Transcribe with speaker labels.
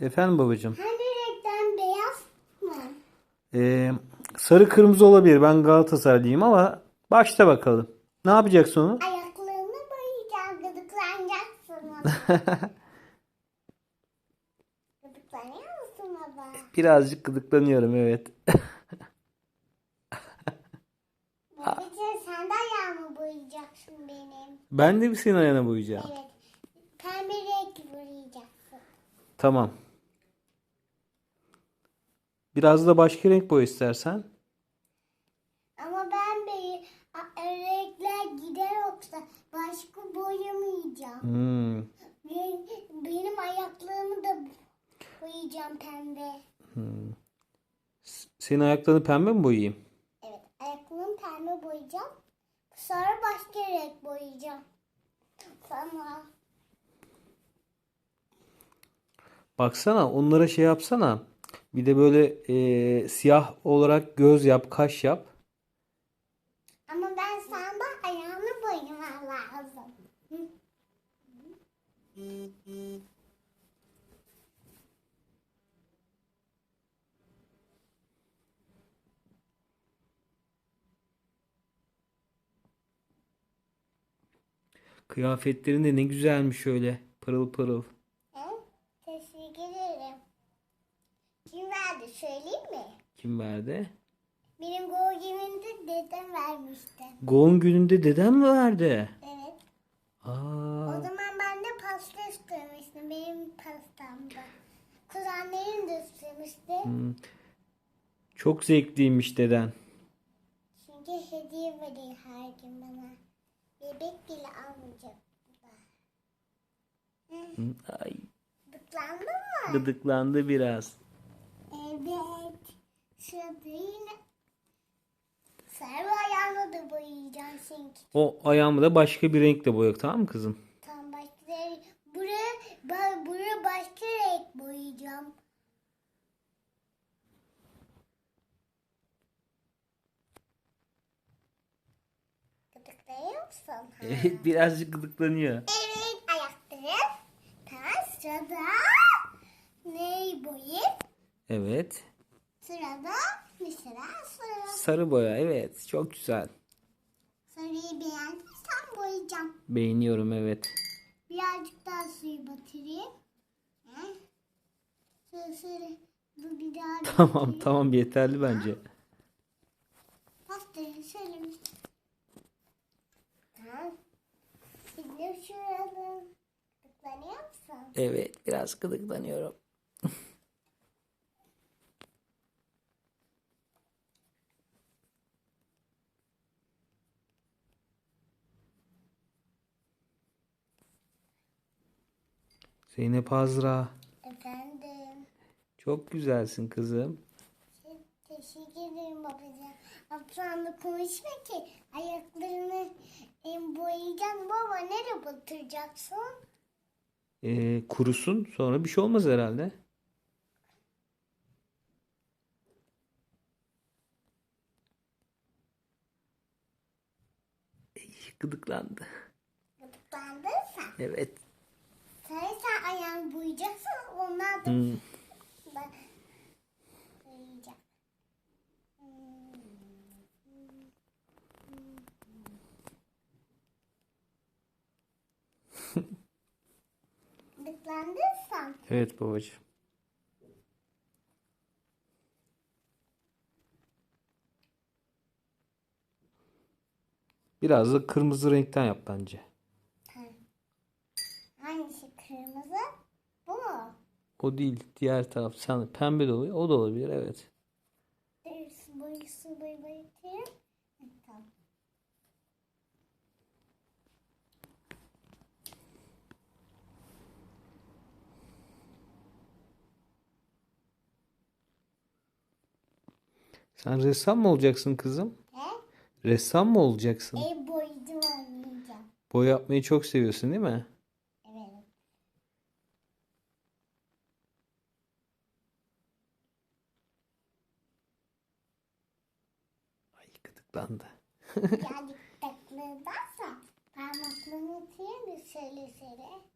Speaker 1: Efendim babacığım.
Speaker 2: Hangi renkten beyaz mı?
Speaker 1: Ee, sarı kırmızı olabilir. Ben Galatasaraylıyım ama başta bakalım. Ne yapacaksın onu?
Speaker 2: Ayaklarını boyayacağım. Gıdıklanacaksın. Gıdıklanıyor musun baba?
Speaker 1: Birazcık gıdıklanıyorum evet.
Speaker 2: Babacığım sen de ayağımı boyayacaksın benim.
Speaker 1: Ben de bir senin ayağına boyayacağım.
Speaker 2: Evet. Pembe renk boyayacaksın.
Speaker 1: Tamam. Biraz da başka renk boya istersen.
Speaker 2: Ama ben be a- renkler gider yoksa başka boyamayacağım.
Speaker 1: Hmm.
Speaker 2: Ben- Benim ayaklarımı da boyayacağım pembe.
Speaker 1: Senin ayaklarını pembe mi boyayayım?
Speaker 2: Evet, ayaklarımı pembe boyayacağım. Sonra başka renk boyayacağım. Sonra
Speaker 1: Baksana onlara şey yapsana. Bir de böyle e, siyah olarak göz yap, kaş yap.
Speaker 2: ama ben sanda ayağını boyamam lazım.
Speaker 1: Kıyafetlerin de ne güzelmiş öyle. Pırıl pırıl.
Speaker 2: Hı? Teşekkür ederim. Kim verdi söyleyeyim mi?
Speaker 1: Kim verdi?
Speaker 2: Benim gol gününde dedem vermişti.
Speaker 1: Doğum gününde dedem mi verdi?
Speaker 2: Evet. O
Speaker 1: Aa,
Speaker 2: zaman ben de pasta istemiştim. Benim pastamda. Kuzenlerim de istemişti.
Speaker 1: çok zevkliymiş deden.
Speaker 2: Çünkü hediye veriyor her gün bana. Bebek bile almayacak.
Speaker 1: Ay,
Speaker 2: Dıklandı mı?
Speaker 1: gıdıklandı biraz.
Speaker 2: Şurada yine ayağını da boyayacağım çünkü.
Speaker 1: O ayağımı da başka bir renkle boya tamam mı kızım?
Speaker 2: Tam başka renk. Buraya, ba, buraya başka renk boyayacağım. Gıdıklayıyor musun?
Speaker 1: Evet birazcık gıdıklanıyor.
Speaker 2: Evet ayaklarım. Tamam sırada neyi boyayayım?
Speaker 1: Evet.
Speaker 2: Sırada mesela sarı.
Speaker 1: Sarı boya evet çok güzel.
Speaker 2: Sarıyı beğendiysen boyayacağım.
Speaker 1: Beğeniyorum evet.
Speaker 2: Birazcık daha suyu batırayım. Sarı sarı. Bu bir daha
Speaker 1: Tamam
Speaker 2: batırayım.
Speaker 1: tamam yeterli bence.
Speaker 2: Pastayı şöyle bir- Tamam. Şimdi şurada tıklanıyor musun?
Speaker 1: Evet biraz gıdıklanıyorum. Zeynep Azra
Speaker 2: Efendim.
Speaker 1: çok güzelsin kızım.
Speaker 2: Teşekkür ederim babacığım. Ablamla konuşma ki ayaklarını em, boyayacaksın. Baba nereye batıracaksın?
Speaker 1: Ee, kurusun sonra bir şey olmaz herhalde. Gıdıklandı.
Speaker 2: Gıdıklandıysan.
Speaker 1: Evet.
Speaker 2: Sen boyayacaksın. Onlar da
Speaker 1: Hmm.
Speaker 2: boyayacak. Gıdıklandıysan.
Speaker 1: Evet babacığım. Biraz da kırmızı renkten yap bence.
Speaker 2: Hangisi kırmızı? Bu mu?
Speaker 1: O değil, diğer taraf. Sen pembe de oluyor. O da olabilir, evet. Sen ressam mı olacaksın kızım?
Speaker 2: He?
Speaker 1: Ressam mı olacaksın?
Speaker 2: E boyacı oynayacağım.
Speaker 1: Boya yapmayı çok seviyorsun değil mi?
Speaker 2: Evet.
Speaker 1: Ay gıdıklandı.
Speaker 2: Birazcık takılırsa parmaklarını bir şöyle şöyle.